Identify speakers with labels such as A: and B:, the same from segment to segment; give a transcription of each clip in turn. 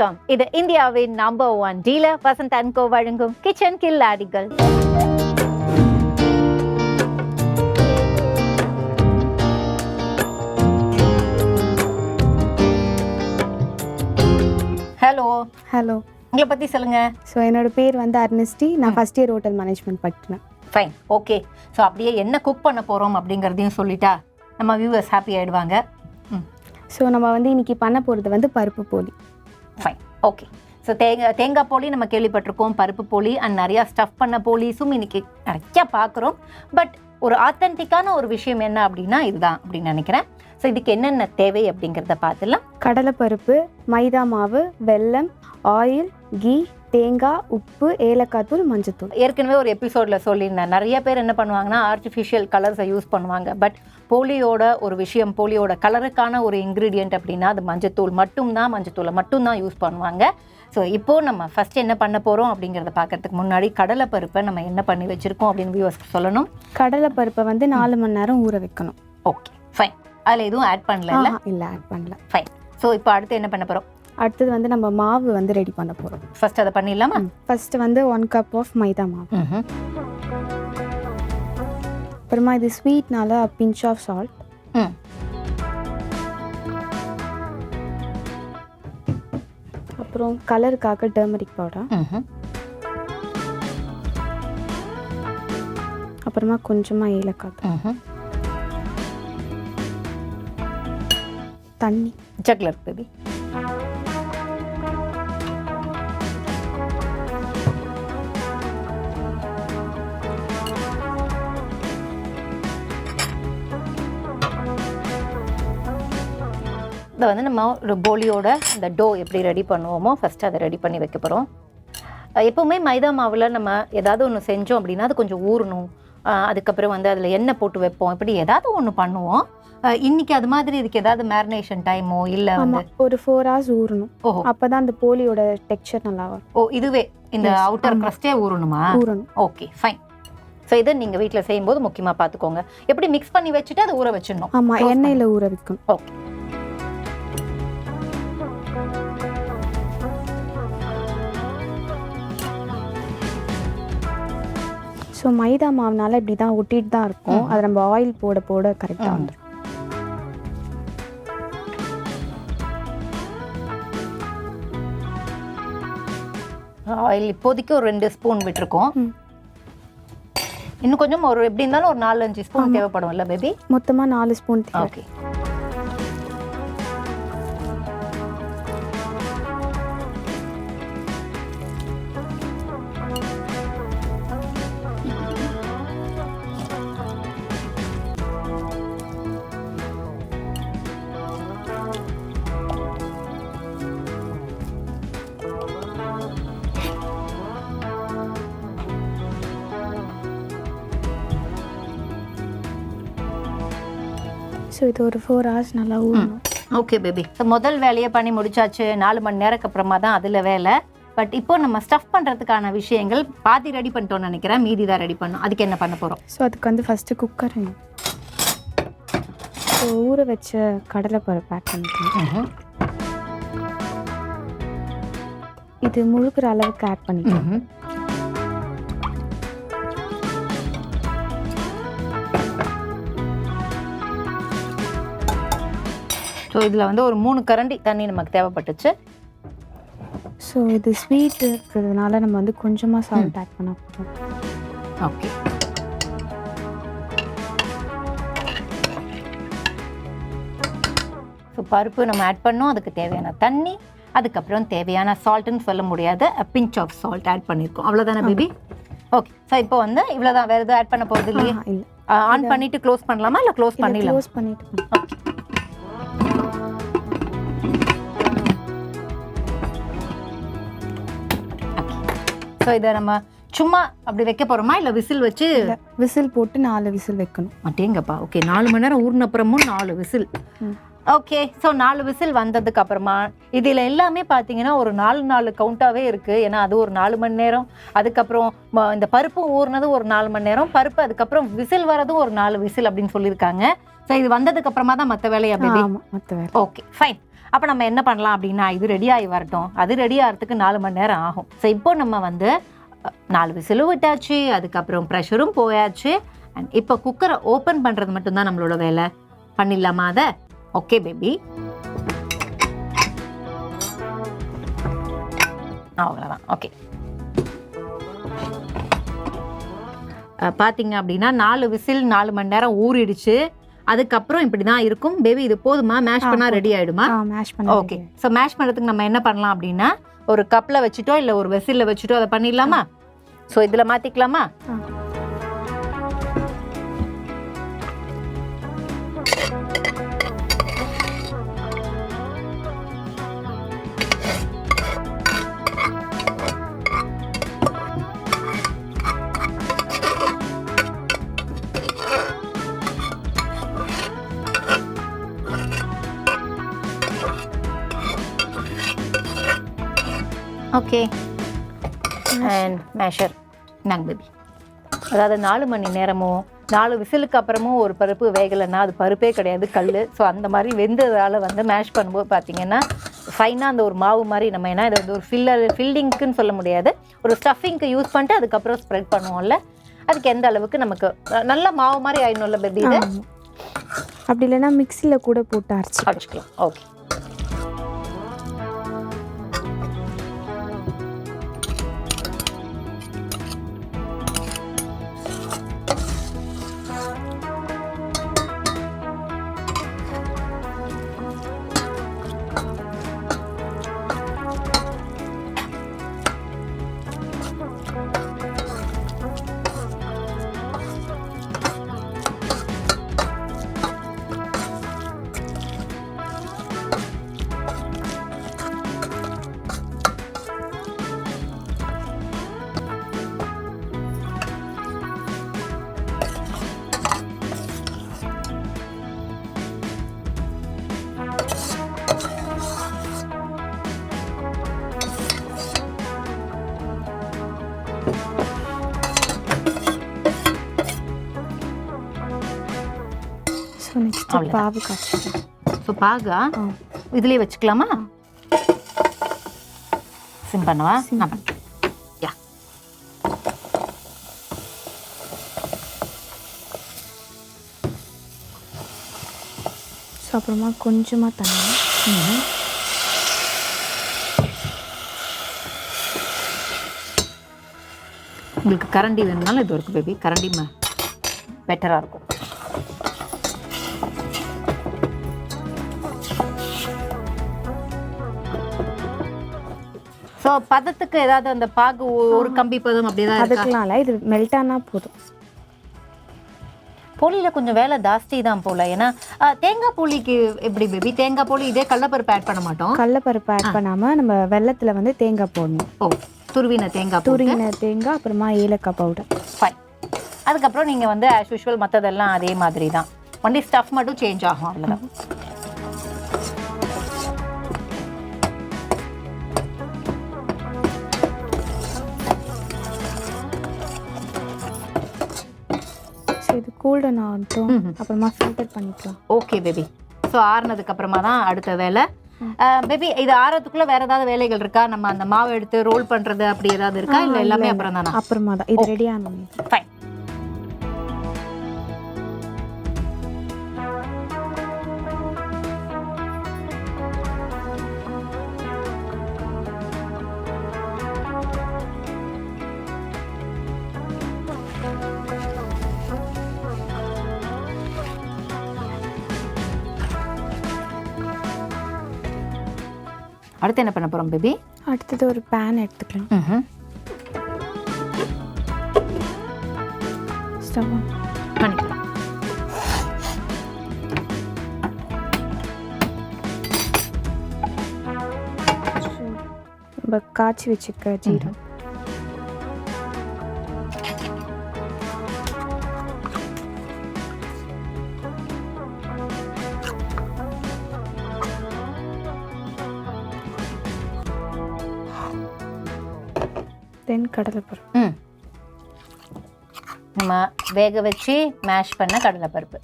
A: வணக்கம். இது இந்தியாவின் number one dealer Vasanth and co வழங்கும் கிச்சன் கில்லாடிகள் ஹலோ
B: ஹலோ
A: உங்களை பத்தி சொல்லுங்க.
B: ஸோ என்னோட பேர் வந்து அர்னிஸ்டி. நான் ஃபர்ஸ்ட் இயர் ஹோட்டல் மேனேஜ்மெண்ட் படிக்கிறேன்.
A: ஃபைன் ஓகே ஸோ அப்படியே என்ன குக் பண்ண போறோம் அப்படிங்கிறதையும் சொல்லிட்டா நம்ம வியூவர்ஸ் ஹாப்பி ஆயிடுவாங்க. ம்.
B: ஸோ நம்ம வந்து இன்னைக்கு பண்ண போகிறது வந்து பருப்பு போலி.
A: ஃபைன் ஓகே ஸோ தேங்காய் தேங்காய் போலி நம்ம கேள்விப்பட்டிருக்கோம் பருப்பு போலி அண்ட் நிறையா ஸ்டஃப் பண்ண போலீஸும் இன்னைக்கு நிறையா பார்க்குறோம். பட் ஒரு ஆத்தென்டிக்கான ஒரு விஷயம் என்ன அப்படின்னா இதுதான் அப்படின்னு நினைக்கிறேன். ஸோ இதுக்கு என்னென்ன தேவை அப்படிங்கிறத பார்த்துலாம்
B: கடலைப்பருப்பு மைதா மாவு வெல்லம் ஆயில் கீ தேங்காய் உப்பு ஏலக்காய் தூள் மஞ்சத்தூள்
A: ஏற்கனவே ஒரு எபிசோடில் சொல்லியிருந்தேன். நிறைய பேர் என்ன பண்ணுவாங்கன்னா ஆர்டிஃபிஷியல் கலர்ஸை யூஸ் பண்ணுவாங்க. பட் போலியோட ஒரு விஷயம் போலியோட கலருக்கான ஒரு இன்க்ரீடியன்ட் அப்படின்னா அது மஞ்சத்தூள் மட்டும்தான் மஞ்சத்தூளை மட்டும்தான் யூஸ் பண்ணுவாங்க. ஸோ இப்போது நம்ம ஃபஸ்ட் என்ன பண்ண போகிறோம் அப்படிங்கிறத பார்க்கறதுக்கு முன்னாடி கடலைப்பருப்பை நம்ம என்ன பண்ணி வச்சுருக்கோம் அப்படின்னு வியூவர்ஸ்க்கு சொல்லணும்.
B: கடலைப்பருப்பை வந்து நாலு மணி நேரம் ஊற வைக்கணும்.
A: ஓகே ஃபைன் அதில் எதுவும் ஆட் பண்ணல
B: இல்லை? ஆட் பண்ணல.
A: ஃபைன் ஸோ இப்போ அடுத்து என்ன பண்ண போகிறோம்
B: அடுத்தது வந்து நம்ம மாவு வந்து ரெடி பண்ண போகிறோம்
A: ஃபர்ஸ்ட் அதை பண்ணிடலாமா?
B: ஃபர்ஸ்ட் வந்து ஒன் கப் ஆஃப் மைதா மாவு. அப்புறமா இது ஸ்வீட்னால பிஞ்ச் ஆஃப் சால்ட் அப்புறம் கலருக்காக டர்மரிக் பவுடர். அப்புறமா கொஞ்சமாக ஏலக்காய். தண்ணி.
A: ஜக்லர் பேபி இதை வந்து நம்ம ஒரு போலியோட இந்த டோ எப்படி ரெடி பண்ணுவோமோ ஃபஸ்ட்டு அதை ரெடி பண்ணி வைக்க போகிறோம் எப்போவுமே மைதா மாவில் நம்ம ஏதாவது ஒன்று செஞ்சோம் அப்படின்னா அது கொஞ்சம் ஊறணும். அதுக்கப்புறம் வந்து அதில் எண்ணெய் போட்டு வைப்போம். இப்படி ஏதாவது ஒன்று பண்ணுவோம். இன்னைக்கு அது மாதிரி இதுக்கு ஏதாவது மேரினேஷன் டைமோ இல்லை வந்து
B: ஒரு ஃபோர் ஹவர்ஸ் ஊறணும்.
A: ஓஹோ.
B: அப்போ தான் அந்த போலியோட டெக்ஸ்சர் நல்லா வரும்.
A: ஓ இதுவே இந்த அவுட்டர். க்ரஸ்டே ஊறணுமா?
B: ஊறணும்.
A: ஓகே ஃபைன் ஸோ இதை நீங்கள் வீட்டில் செய்யும்போது முக்கியமாக பார்த்துக்கோங்க. எப்படி மிக்ஸ் பண்ணி வச்சுட்டு அதை ஊற வச்சிடணும்?
B: ஆமாம் எண்ணெயில் ஊற வைக்கணும்.
A: ஓகே
B: ஸோ மைதா மாவுனால இப்படி தான் ஒட்டிட்டு தான் இருக்கும். அதை நம்ம ஆயில் போட போட கரெக்டாக. வந்துடும்
A: ஆயில் இப்போதைக்கு ஒரு ரெண்டு ஸ்பூன் விட்டுருக்கோம். இன்னும் கொஞ்சம் ஒரு எப்படி இருந்தாலும் ஒரு நாலு அஞ்சு ஸ்பூன்
B: ஆமா.
A: தேவைப்படும்ல பேபி
B: மொத்தமாக நாலு ஸ்பூன்
A: ஓகே
B: ஸோ இது ஒரு ஃபோர் ஹவர்ஸ் நல்லா ஊறணும்.
A: ஓகே பேபி முதல் வேலையை பண்ணி முடிச்சாச்சு. நாலு மணி நேரத்துக்கு அப்புறமா தான் அதில் வேலை. பட் இப்போ நம்ம ஸ்டஃப் பண்ணுறதுக்கான விஷயங்கள் பாதி ரெடி பண்ணிட்டோம்னு நினைக்கிறேன். மீதி தான் ரெடி பண்ணோம். அதுக்கு என்ன பண்ண போகிறோம்
B: ஸோ அதுக்கு வந்து ஃபஸ்ட்டு குக்கர் ஸோ ஊற வச்ச கடலைப்பருப்பு ஆட் பண்ணிக்கலாம் இது முழுகிற அளவுக்கு ஆட் பண்ணிக்கலாம்
A: ஸோ இதில் வந்து ஒரு மூணு கரண்டி தண்ணி நமக்கு தேவைப்பட்டுச்சு.
B: ஸோ இது ஸ்வீட் இருக்கிறதுனால நம்ம வந்து கொஞ்சமாக சால்ட் ஆட் பண்ண போகிறோம்
A: ஓகே ஸோ பருப்பு நம்ம ஆட் பண்ணோம். அதுக்கு தேவையான தண்ணி அதுக்கப்புறம் தேவையான சால்ட்டுன்னு சொல்ல முடியாத. பிஞ்ச் ஆஃப் சால்ட் ஆட் பண்ணியிருக்கோம் அவ்வளோதானே பேபி ஓகே ஸோ இப்போ வந்து இவ்வளோதான் வேறு எதுவும் ஆட் பண்ண போகிறது இல்லையே?
B: இல்லை.
A: ஆன் பண்ணிட்டு க்ளோஸ் பண்ணலாமா? இல்லை க்ளோஸ் பண்ணிடலாம்?
B: க்ளோஸ் பண்ணிட்டு பண்ணலாம்.
A: ஸோ இதை நம்ம சும்மா அப்படி வைக்க போகிறோமா இல்லை விசில் வச்சு?
B: விசில் போட்டு நாலு விசில் வைக்கணும்.
A: மாட்டேங்கப்பா ஓகே நாலு மணி நேரம் ஊறின அப்புறமும் நாலு விசில். ஓகே ஸோ நாலு விசில் வந்ததுக்கு அப்புறமா இதில் எல்லாமே பார்த்தீங்கன்னா ஒரு நாலு நாலு கவுண்டாகவே இருக்குது ஏன்னா அது ஒரு நாலு மணி நேரம். அதுக்கப்புறம் இந்த பருப்பும் ஊறினது ஒரு நாலு மணி நேரம். பருப்பு அதுக்கப்புறம் விசில் வரதும் ஒரு நாலு விசில் அப்படின்னு சொல்லியிருக்காங்க. ஸோ இது வந்ததுக்கு அப்புறமா தான் மற்ற வேலையா பேபி
B: ஆமாம் மற்ற வேறு
A: ஓகே ஃபைன் அப்போ நம்ம என்ன பண்ணலாம் அப்படின்னா இது ரெடி ஆகி வரட்டும். அது ரெடி ஆகிறதுக்கு நாலு மணி நேரம் ஆகும். ஸோ இப்போ நம்ம வந்து நாலு விசிலும் விட்டாச்சு அதுக்கப்புறம் ப்ரெஷரும் போயாச்சு. அண்ட் இப்போ குக்கரை ஓப்பன் பண்ணுறது மட்டும்தான் நம்மளோட வேலை. பண்ணிடலாமா அதை? ஓகே பேபி அவ்வளோதான் ஓகே பார்த்தீங்க அப்படின்னா நாலு விசில் நாலு மணி நேரம் ஊறிடுச்சு. அதுக்கப்புறம் இப்படி தான் இருக்கும். பேபி இது போதுமா? மேஷ் பண்ணால். ரெடி ஆயிடுமா?
B: ஆ மேஷ் பண்ண
A: ஓகே ஸோ மேஷ் பண்ணுறதுக்கு நம்ம என்ன பண்ணலாம் அப்படின்னா ஒரு கப்பில் வச்சுட்டோ இல்லை ஒரு வெசிலில் வச்சுட்டோ அதை பண்ணிடலாமா? ஸோ இதில் மாற்றிக்கலாமா ஓகே அண்ட் மேஷர் நாங்க பேபி அதாவது நாலு மணி நேரமும் நாலு விசிலுக்கு அப்புறமும் ஒரு பருப்பு வேகலைன்னா அது பருப்பே கிடையாது கல் ஸோ அந்த மாதிரி வெந்ததால் வந்து மேஷ் பண்ணும்போது பார்த்தீங்கன்னா ஃபைனாக அந்த ஒரு மாவு மாதிரி நம்ம ஏன்னா இதை வந்து ஒரு ஃபில்லர் ஃபில்லிங்க்குன்னு சொல்ல முடியாது. ஒரு ஸ்டஃபிங்க்கு யூஸ் பண்ணிட்டு அதுக்கப்புறம் ஸ்ப்ரெட் பண்ணுவோம்ல. அதுக்கு எந்த அளவுக்கு நமக்கு நல்ல மாவு மாதிரி ஆயிடணும்ல பேபி இது.
B: அப்படி இல்லைன்னா மிக்சியில் கூட போட்டு அரைச்சி
A: அடிச்சுக்கலாம் ஓகே
B: பாவு காய்ச்சிக்கலாம்
A: ஸோ பாகா. இதுலயே வச்சுக்கலாமா? சிம் பண்ணவா. நான் பண்றேன். யா.
B: ஸோ அப்புறமா கொஞ்சமாக தண்ணி.
A: உங்களுக்கு கரண்டி வேணும்னாலும் இது இருக்கு பேபி கரண்டி பெட்டராக இருக்கும். பதத்துக்கு ஏதாவது அந்த பாகு ஒரு கம்பி பதம் அப்படியே தான் இருக்கா?
B: அதுக்கெலாம் இல்லை இது மெல்ட் ஆனால் போதும்.
A: போலியில் கொஞ்சம் வேலை ஜாஸ்தி தான் போல. ஏன்னா தேங்காய் போலிக்கு எப்படி பேபி தேங்காய் போலி இதே கடலப்பருப்பு ஆட் பண்ண மாட்டோம்.
B: கடலப்பருப்பு ஆட் பண்ணாமல் நம்ம வெள்ளத்தில் வந்து தேங்காய் போடணும்.
A: ஓ துருவின தேங்காய்
B: துருவின தேங்காய் அப்புறமா ஏலக்காய் பவுடர்
A: ஃபைன் அதுக்கப்புறம் நீங்கள் வந்து ஆஸ் யூஷுவல் மற்றதெல்லாம் அதே மாதிரி தான் ஒன்லி ஸ்டஃப் மட்டும் சேஞ்ச் ஆகும் அவ்வளோதான்
B: கூல்டன் ஆகட்டும். அப்புறமா ஃபில்டர் பண்ணிக்கலாம்.
A: ஓகே பேபி ஸோ ஆறுனதுக்கு அப்புறமா தான் அடுத்த வேலை. பேபி இது ஆறதுக்குள்ள வேற ஏதாவது வேலைகள் இருக்கா? நம்ம அந்த மாவு எடுத்து ரோல் பண்றது அப்படி ஏதாவது இருக்கா? இல்லை எல்லாமே அப்புறம் தானா
B: அப்புறமா தான். இது ரெடி ஆனோம்.
A: ஃபைன் அடுத்து என்ன பண்ண போறோம் பேபி
B: அடுத்தது ஒரு பேன் எடுத்துக்கலாம். ஸ்டவ்
A: பண்ணிக்கலாம்.
B: நம்ம காய்ச்சி வச்சுக்க ஜீரம் கடலைப்பருப்பு.
A: ம். நம்ம வேக வச்சு மேஷ் பண்ண கடலைப்பருப்பு.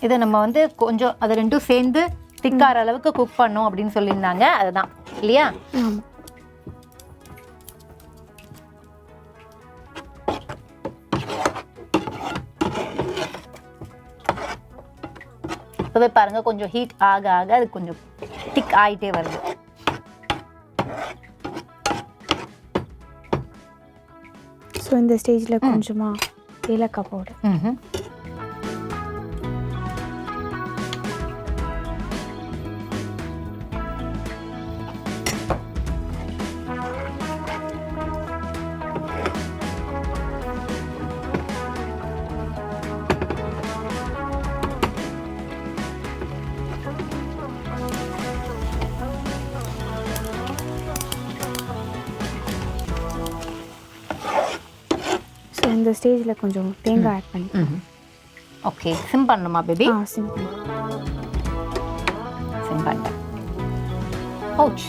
A: இதை நம்ம வந்து கொஞ்சம் அது ரெண்டும் சேர்ந்து திக்கார அளவுக்கு குக் பண்ணும் அப்படின்னு சொல்லியிருந்தாங்க அதுதான். இல்லையா? இப்போவே பாருங்க கொஞ்சம் ஹீட் ஆக ஆக அது கொஞ்சம் திக் ஆயிட்டே வருது.
B: ஸோ இந்த ஸ்டேஜில் கொஞ்சமாக ஏலக்காய் பவுடர் இந்த ஸ்டேஜில் கொஞ்சம் தேங்காய் ஆட் பண்ணி.
A: ஓகே சிம் பண்ணணுமா பேபி
B: ஆ சிம்பிள்
A: சிம் பண்ணிட்டேன் ஓச்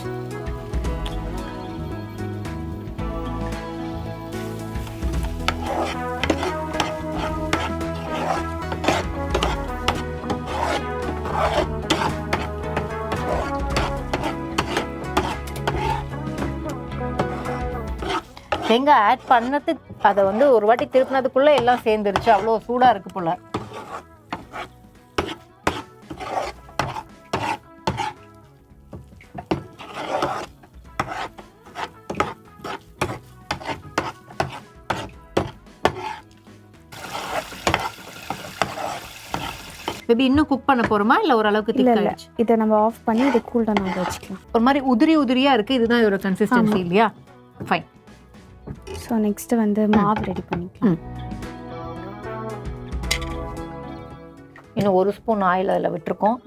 A: தேங்காய் ஆட் பண்ணது அதை வந்து ஒரு வாட்டி திருப்பினதுக்குள்ள எல்லாம் சேர்ந்துருச்சு. அவ்வளோ சூடா இருக்கு போல. பேபி இன்னும் குக் பண்ண போறோமா? இல்ல ஓரளவுக்கு திக்
B: இல்லை
A: ஆயிடுச்சு?
B: இதை நம்ம ஆஃப் பண்ணி இதை கூல் டவுன் ஆக வச்சுக்கலாம்.
A: ஒரு மாதிரி உதிரி உதிரியா இருக்கு. இதுதான் இதோட கன்சிஸ்டன்சி இல்லையா? ஃபைன்
B: ஸோ நெக்ஸ்ட்டு வந்து மாவு ரெடி பண்ணிக்கலாம்.
A: இன்னும் ஒரு ஸ்பூன் ஆயில் அதில் விட்டுருக்கோம்.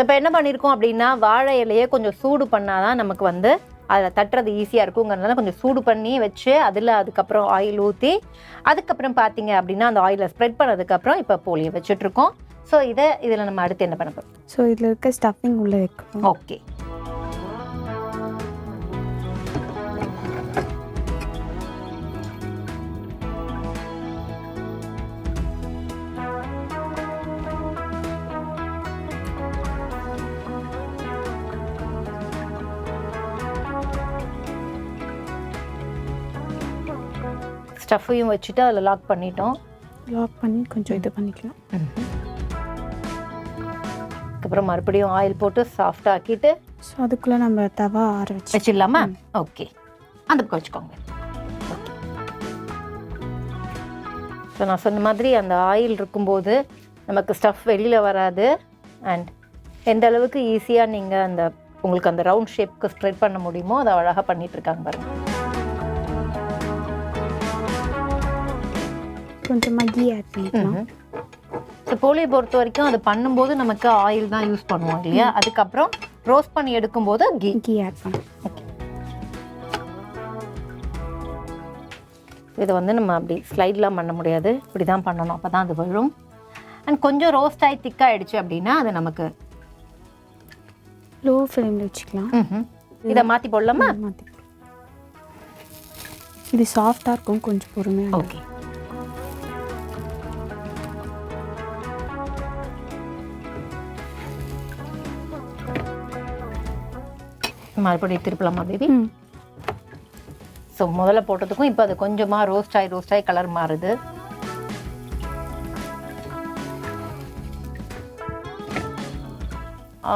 A: ஸோ இப்போ என்ன பண்ணியிருக்கோம் அப்படின்னா வாழை இலையை கொஞ்சம் சூடு பண்ணாதான் நமக்கு வந்து அதில் தட்டுறது ஈஸியாக இருக்குங்கிறதுனால கொஞ்சம் சூடு பண்ணி வச்சு அதில் அதுக்கப்புறம் ஆயில் ஊற்றி அதுக்கப்புறம் பார்த்தீங்க அப்படின்னா அந்த ஆயிலை ஸ்ப்ரெட் பண்ணதுக்கப்புறம் இப்போ போலியை வச்சுட்ருக்கோம் ஸோ இதை இதில் நம்ம அடுத்து என்ன பண்ண போகிறோம்
B: ஸோ இதில் இருக்க ஸ்டஃபிங் உள்ளே வைக்கணும்.
A: ஓகே ஸ்டஃப்பையும் வச்சுட்டு அதில் லாக் பண்ணிட்டோம்.
B: லாக் பண்ணி கொஞ்சம் இது பண்ணிக்கலாம்.
A: அதுக்கப்புறம் மறுபடியும் ஆயில் போட்டு சாஃப்ட் ஆக்கிட்டு
B: ஸோ அதுக்குள்ளே நம்ம தவா ஆற வச்சு
A: வச்சிடலாமா? ஓகே. அந்த பக்கம் வச்சுக்கோங்க. ஸோ நான் சொன்ன மாதிரி அந்த ஆயில் இருக்கும்போது நமக்கு ஸ்டஃப் வெளியில் வராது. அண்ட் எந்த அளவுக்கு ஈஸியாக நீங்கள் அந்த உங்களுக்கு அந்த ரவுண்ட் ஷேப்க்கு ஸ்ப்ரெட் பண்ண முடியுமோ அதை அழகாக பண்ணிட்டு இருக்காங்க பாருங்க
B: கொஞ்சமாக கீ ஆட் பண்ணிக்கலாம்
A: ஸோ போலியை பொறுத்த வரைக்கும் அது பண்ணும்போது நமக்கு ஆயில் தான் யூஸ் பண்ணுவோம் இல்லையா? அதுக்கப்புறம் ரோஸ்ட் பண்ணி எடுக்கும்போது கீ
B: கீ ஆட் பண்ணலாம்.
A: இதை வந்து நம்ம அப்படி ஸ்லைட்லாம் பண்ண முடியாது. இப்படி தான் பண்ணணும். அப்போ தான் அது விழும் அண்ட் கொஞ்சம் ரோஸ்ட் ஆகி திக்காயிடுச்சு அப்படின்னா அது நமக்கு
B: லோ ஃப்ளேமில் வச்சுக்கலாம்.
A: இதை மாற்றி போடலாமா?
B: மாற்றி இது சாஃப்டாக இருக்கும். கொஞ்சம் பொறுமையாக
A: ஓகே மறுபடியும் திருப்பலாமா பேபி ஸோ முதல்ல போட்டதுக்கும் இப்போ அது கொஞ்சமாக ரோஸ்ட் ஆகி ரோஸ்ட் ஆகி கலர் மாறுது.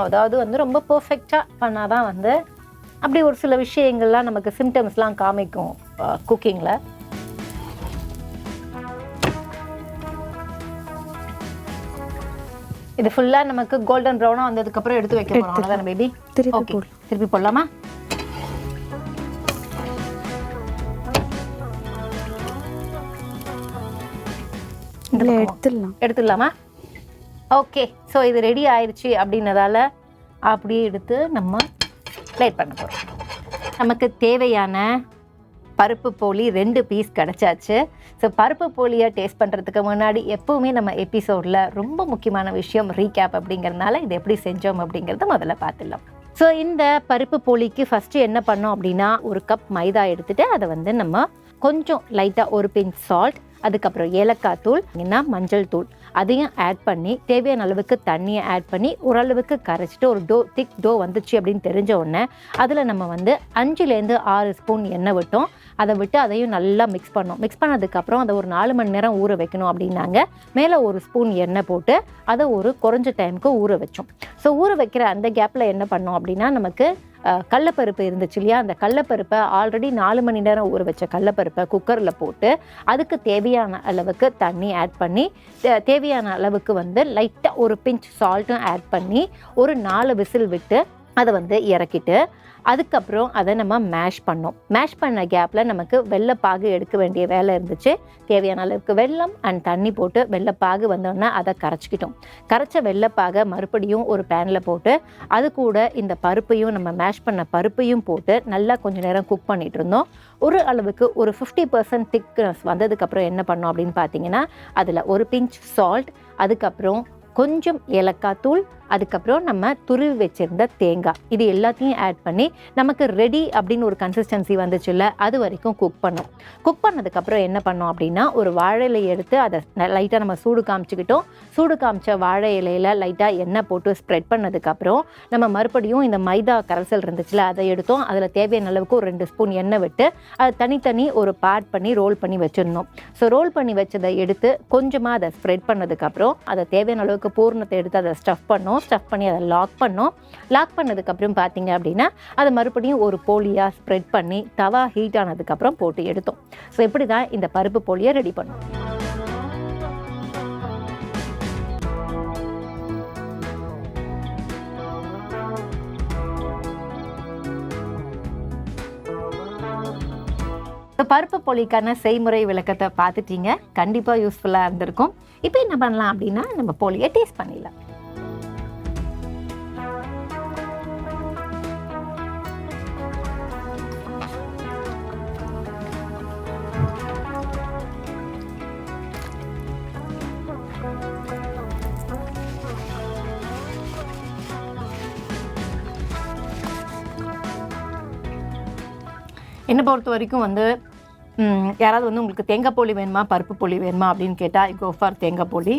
A: அதாவது வந்து ரொம்ப பர்ஃபெக்டாக பண்ணாதான் வந்து அப்படி ஒரு சில விஷயங்கள்லாம் நமக்கு சிம்டம்ஸ்லாம் காமிக்கும் குக்கிங்கில் இது ஃபுல்லாக நமக்கு கோல்டன் ப்ரௌனாக வந்ததுக்கப்புறம் எடுத்து வைக்க போகிறோம் அவ்வளோதானே பேபி
B: திருப்பி
A: ஓகே திருப்பி போடலாமா?
B: இதில் எடுத்துடலாம்.
A: எடுத்துடலாமா? ஓகே ஸோ இது ரெடி ஆயிடுச்சு அப்படின்னதால அப்படியே எடுத்து நம்ம பிளேட் பண்ண போகிறோம் நமக்கு தேவையான பருப்பு போலி ரெண்டு பீஸ் கிடச்சாச்சு. ஸோ பருப்பு போலியை டேஸ்ட் பண்ணுறதுக்கு முன்னாடி எப்போவுமே நம்ம எபிசோடில் ரொம்ப முக்கியமான விஷயம் ரீகேப் அப்படிங்கிறதுனால இது எப்படி செஞ்சோம் அப்படிங்கிறத முதல்ல பார்த்துடலாம். ஸோ இந்த பருப்பு போலிக்கு ஃபஸ்ட்டு என்ன பண்ணோம் அப்படின்னா ஒரு கப் மைதா எடுத்துகிட்டு அதை வந்து நம்ம கொஞ்சம் லைட்டாக ஒரு பிஞ்ச் சால்ட் அதுக்கப்புறம் ஏலக்காய் தூள் என்ன மஞ்சள் தூள். அதையும் ஆட் பண்ணி தேவையான அளவுக்கு தண்ணியை ஆட் பண்ணி ஓரளவுக்கு கரைச்சிட்டு ஒரு டோ திக் டோ வந்துச்சு அப்படின்னு தெரிஞ்ச உடனே அதில் நம்ம வந்து அஞ்சுலேருந்து ஆறு ஸ்பூன் எண்ணெய் விட்டோம். அதை விட்டு அதையும் நல்லா மிக்ஸ் பண்ணோம். மிக்ஸ் பண்ணதுக்கப்புறம் அதை ஒரு நாலு மணி நேரம் ஊற வைக்கணும் அப்படின்னாங்க. மேலே ஒரு ஸ்பூன் எண்ணெய் போட்டு அதை ஒரு குறைஞ்ச டைமுக்கு ஊற வச்சோம். ஸோ ஊற வைக்கிற அந்த கேப்பில் என்ன பண்ணோம் அப்படின்னா நமக்கு கடலப்பருப்பு இருந்துச்சு இல்லையா? அந்த கடலப்பருப்பை ஆல்ரெடி நாலு மணி நேரம் ஊற வச்ச கடலப்பருப்பை குக்கரில் போட்டு அதுக்கு தேவையான அளவுக்கு தண்ணி ஆட் பண்ணி தேவையான அளவுக்கு வந்து லைட்டாக ஒரு பிஞ்ச் சால்ட்டும் ஆட் பண்ணி ஒரு நாலு விசில் விட்டு அதை வந்து இறக்கிட்டு அதுக்கப்புறம் அதை நம்ம மேஷ் பண்ணோம். மேஷ் பண்ண கேப்பில் நமக்கு வெள்ளைப்பாகு எடுக்க வேண்டிய வேலை இருந்துச்சு. தேவையான அளவுக்கு வெல்லம் அண்ட் தண்ணி போட்டு வெள்ளைப்பாகு வந்தோடனே அதை கரைச்சிக்கிட்டோம். கரைச்ச வெள்ளைப்பாகை மறுபடியும் ஒரு பேனில் போட்டு அது கூட இந்த பருப்பையும் நம்ம மேஷ் பண்ண பருப்பையும் போட்டு நல்லா கொஞ்சம் நேரம் குக் பண்ணிகிட்டு இருந்தோம். ஒரு அளவுக்கு ஒரு ஃபிஃப்டி பர்சன்ட் திக்னஸ் வந்ததுக்கப்புறம் என்ன பண்ணோம் அப்படின்னு பார்த்தீங்கன்னா அதில் ஒரு பிஞ்ச் சால்ட் அதுக்கப்புறம் கொஞ்சம் ஏலக்காய் தூள் அதுக்கப்புறம் நம்ம துருவி வச்சிருந்த தேங்காய். இது எல்லாத்தையும் ஆட் பண்ணி நமக்கு ரெடி அப்படின்னு ஒரு கன்சிஸ்டன்சி வந்துச்சுல்ல அது வரைக்கும் குக் பண்ணோம். குக் பண்ணதுக்கப்புறம் என்ன பண்ணோம் அப்படின்னா ஒரு வாழை இலையை எடுத்து அதை லைட்டாக நம்ம சூடு காமிச்சிக்கிட்டோம். சூடு காமிச்ச வாழை இலையில லைட்டாக எண்ணெய் போட்டு ஸ்ப்ரெட் பண்ணதுக்கப்புறம் நம்ம மறுபடியும் இந்த மைதா கரைசல் இருந்துச்சுல அதை எடுத்தோம். அதில் தேவையான அளவுக்கு ஒரு ரெண்டு ஸ்பூன் எண்ணெய் விட்டு அதை தனித்தனி ஒரு பேட் பண்ணி ரோல் பண்ணி வச்சிருந்தோம் ஸோ ரோல் பண்ணி வச்சதை எடுத்து கொஞ்சமாக அதை ஸ்ப்ரெட் பண்ணதுக்கப்புறம் அதை தேவையான அளவுக்கு பூர்ணத்தை எடுத்து அதை ஸ்டஃப் பண்ணோம் ஸ்டஃப் பண்ணி அதை லாக் பண்ணோம். லாக் பண்ணதுக்கப்புறம் பார்த்தீங்க அப்படின்னா அதை மறுபடியும் ஒரு போலியாக ஸ்ப்ரெட் பண்ணி தவா ஹீட் ஆனதுக்கப்புறம் போட்டு எடுத்தோம். ஸோ இப்படி தான் இந்த பருப்பு போலியை ரெடி பண்ணோம். இப்போ பருப்பு போலிக்கான செய்முறை விளக்கத்தை பார்த்துட்டீங்க. கண்டிப்பாக யூஸ்ஃபுல்லாக இருந்திருக்கும். இப்போ என்ன பண்ணலாம் அப்படின்னா நம்ம போலியை டேஸ்ட் பண்ணிடலாம். என்னை பொறுத்த வரைக்கும் வந்து யாராவது வந்து உங்களுக்கு தேங்காய் போலி வேணுமா? பருப்பு போலி வேணுமா? அப்படின்னு கேட்டால் கோ ஃபார் தேங்காய் போலி.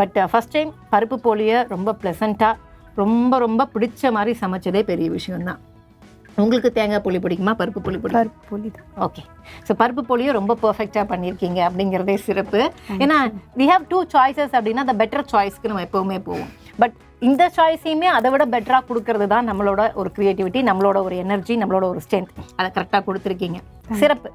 A: பட் ஃபஸ்ட் டைம் பருப்பு போலியை ரொம்ப ப்ளசண்ட்டாக ரொம்ப ரொம்ப பிடிச்ச மாதிரி சமைச்சதே பெரிய விஷயம்தான். உங்களுக்கு தேங்காய் புளி பிடிக்குமா? பருப்பு புளி பிடிக்குமா?
B: பருப்பு புளி தான்.
A: ஓகே ஸோ பருப்பு பொலியும் ரொம்ப பர்ஃபெக்டாக பண்ணியிருக்கீங்க அப்படிங்கிறதே சிறப்பு. ஏன்னா வி ஹேவ் டூ சாய்ஸஸ் அப்படின்னா அந்த பெட்டர் சாய்ஸ்க்கு நம்ம எப்போவுமே போவோம். பட் இந்த சாய்ஸையுமே அதை விட பெட்டராக கொடுக்கறது தான் நம்மளோட ஒரு க்ரியேட்டிவிட்டி நம்மளோட ஒரு எனர்ஜி நம்மளோட ஒரு ஸ்ட்ரென்த் அதை கரெக்டாக கொடுத்துருக்கீங்க. சிறப்பு.